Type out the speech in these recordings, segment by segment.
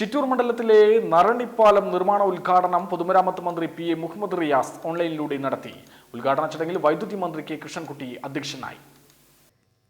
ചിറ്റൂർ മണ്ഡലത്തിലെ നരണിപ്പാലം നിർമ്മാണ ഉദ്ഘാടനം പൊതുമരാമത്ത് മന്ത്രി പി എ മുഹമ്മദ് റിയാസ് ഓൺലൈനിലൂടെ നടത്തി. ഉദ്ഘാടന ചടങ്ങിൽ വൈദ്യുതി മന്ത്രി കെ കൃഷ്ണൻകുട്ടി അധ്യക്ഷനായി.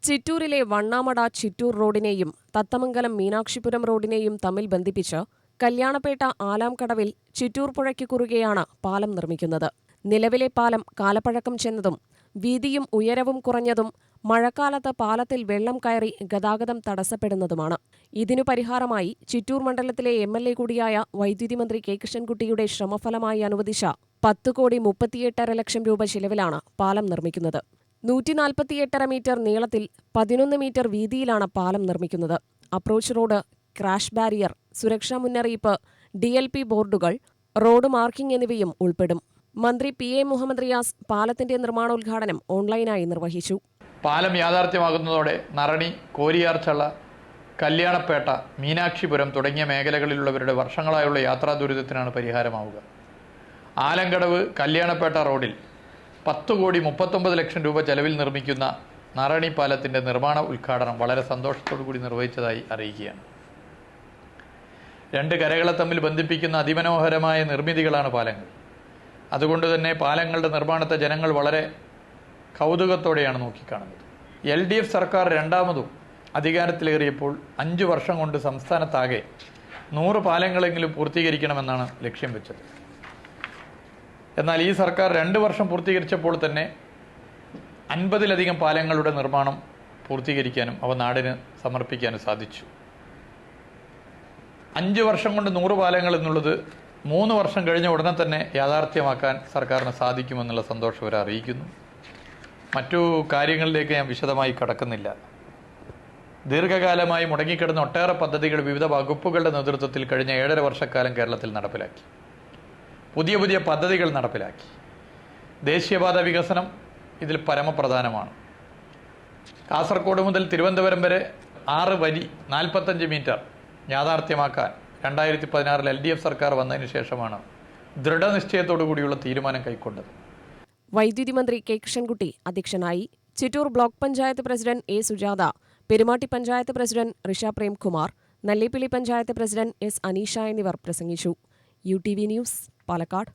ചിറ്റൂരിലെ വണ്ണാമട ചിറ്റൂർ റോഡിനെയും തത്തമംഗലം മീനാക്ഷിപുരം റോഡിനെയും തമ്മിൽ ബന്ധിപ്പിച്ച് കല്യാണപേട്ട ആലാംകടവിൽ ചിറ്റൂർ പുഴയ്ക്ക് കുറുകെയാണ് പാലം നിർമ്മിക്കുന്നത്. നിലവിലെ പാലം കാലപ്പഴക്കം ചെന്നതും വീതിയും ഉയരവും കുറഞ്ഞതും മഴക്കാലത്ത് പാലത്തിൽ വെള്ളം കയറി ഗതാഗതം തടസ്സപ്പെടുന്നതുമാണ്. ഇതിനു പരിഹാരമായി ചിറ്റൂർ മണ്ഡലത്തിലെ എം എൽ എ കൂടിയായ വൈദ്യുതി മന്ത്രി കെ കൃഷ്ണൻകുട്ടിയുടെ ശ്രമഫലമായി അനുവദിച്ച പത്ത് കോടി മുപ്പത്തിയെട്ടര ലക്ഷം രൂപ ചിലവിലാണ് പാലം നിർമ്മിക്കുന്നത്. നൂറ്റി നാൽപ്പത്തിയെട്ടര മീറ്റർ നീളത്തിൽ പതിനൊന്ന് മീറ്റർ വീതിയിലാണ് പാലം നിർമ്മിക്കുന്നത്. അപ്രോച്ച് റോഡ് ക്രാഷ് ബാരിയർ സുരക്ഷാ മുന്നറിയിപ്പ് ഡി എൽ പി ബോർഡുകൾ റോഡ് മാർക്കിംഗ് എന്നിവയും ഉൾപ്പെടും. മന്ത്രി പി എ മുഹമ്മദ് റിയാസ് പാലത്തിന്റെ നിർമ്മാണോദ്ഘാടനം ഓൺലൈനായി നിർവഹിച്ചു. പാലം യാഥാർത്ഥ്യമാകുന്നതോടെ നറണി കോരിയാർച്ചള കല്യാണപ്പേട്ട മീനാക്ഷിപുരം തുടങ്ങിയ മേഖലകളിലുള്ളവരുടെ വർഷങ്ങളായുള്ള യാത്രാ ദുരിതത്തിനാണ് പരിഹാരമാവുക. ആലങ്കടവ് കല്യാണപ്പേട്ട റോഡിൽ പത്ത് കോടി മുപ്പത്തൊമ്പത് ലക്ഷം രൂപ ചെലവിൽ നിർമ്മിക്കുന്ന നറണി പാലത്തിന്റെ നിർമ്മാണ ഉദ്ഘാടനം വളരെ സന്തോഷത്തോടു കൂടി നിർവഹിച്ചതായി അറിയിക്കുകയാണ്. രണ്ട് കരകളെ തമ്മിൽ ബന്ധിപ്പിക്കുന്ന അതിമനോഹരമായ നിർമ്മിതികളാണ് പാലങ്ങൾ. അതുകൊണ്ട് തന്നെ പാലങ്ങളുടെ നിർമ്മാണത്തെ ജനങ്ങൾ വളരെ കൗതുകത്തോടെയാണ് നോക്കിക്കാണുന്നത്. എൽ ഡി എഫ് സർക്കാർ രണ്ടാമതും അധികാരത്തിലേറിയപ്പോൾ അഞ്ചു വർഷം കൊണ്ട് സംസ്ഥാനത്താകെ നൂറ് പാലങ്ങളെങ്കിലും പൂർത്തീകരിക്കണമെന്നാണ് ലക്ഷ്യം വെച്ചത്. എന്നാൽ ഈ സർക്കാർ രണ്ട് വർഷം പൂർത്തീകരിച്ചപ്പോൾ തന്നെ അൻപതിലധികം പാലങ്ങളുടെ നിർമ്മാണം പൂർത്തീകരിക്കാനും അവ നാടിന് സമർപ്പിക്കാനും സാധിച്ചു. അഞ്ച് വർഷം കൊണ്ട് നൂറ് പാലങ്ങൾ എന്നുള്ളത് മൂന്ന് വർഷം കഴിഞ്ഞ ഉടനെ തന്നെ യാഥാർത്ഥ്യമാക്കാൻ സർക്കാരിന് സാധിക്കുമെന്നുള്ള സന്തോഷം അവരെ അറിയിക്കുന്നു. മറ്റു കാര്യങ്ങളിലേക്ക് ഞാൻ വിശദമായി കടക്കുന്നില്ല. ദീർഘകാലമായി മുടങ്ങിക്കിടന്ന ഒട്ടേറെ പദ്ധതികൾ വിവിധ വകുപ്പുകളുടെ നേതൃത്വത്തിൽ കഴിഞ്ഞ ഏഴര വർഷക്കാലം കേരളത്തിൽ നടപ്പിലാക്കി. പുതിയ പുതിയ പദ്ധതികൾ നടപ്പിലാക്കി. ദേശീയപാത വികസനം ഇതിൽ പരമപ്രധാനമാണ്. കാസർഗോഡ് മുതൽ തിരുവനന്തപുരം വരെ ആറ് വരി നാൽപ്പത്തഞ്ച് മീറ്റർ യാഥാർത്ഥ്യമാക്കാൻ രണ്ടായിരത്തി പതിനാറിൽ എൽ ഡി എഫ് സർക്കാർ വന്നതിന് ശേഷമാണ് ദൃഢനിശ്ചയത്തോടു കൂടിയുള്ള തീരുമാനം കൈക്കൊണ്ടത്. വൈദ്യുതി മന്ത്രി കെ കൃഷ്ണൻകുട്ടി അധ്യക്ഷനായി Chittur block panchayat president A Sujatha Perumatty panchayat president Risha Premkumar Nallepilly panchayat president S Aneesha എന്നിവർ പ്രസംഗിച്ചു. U T V news Palakkad.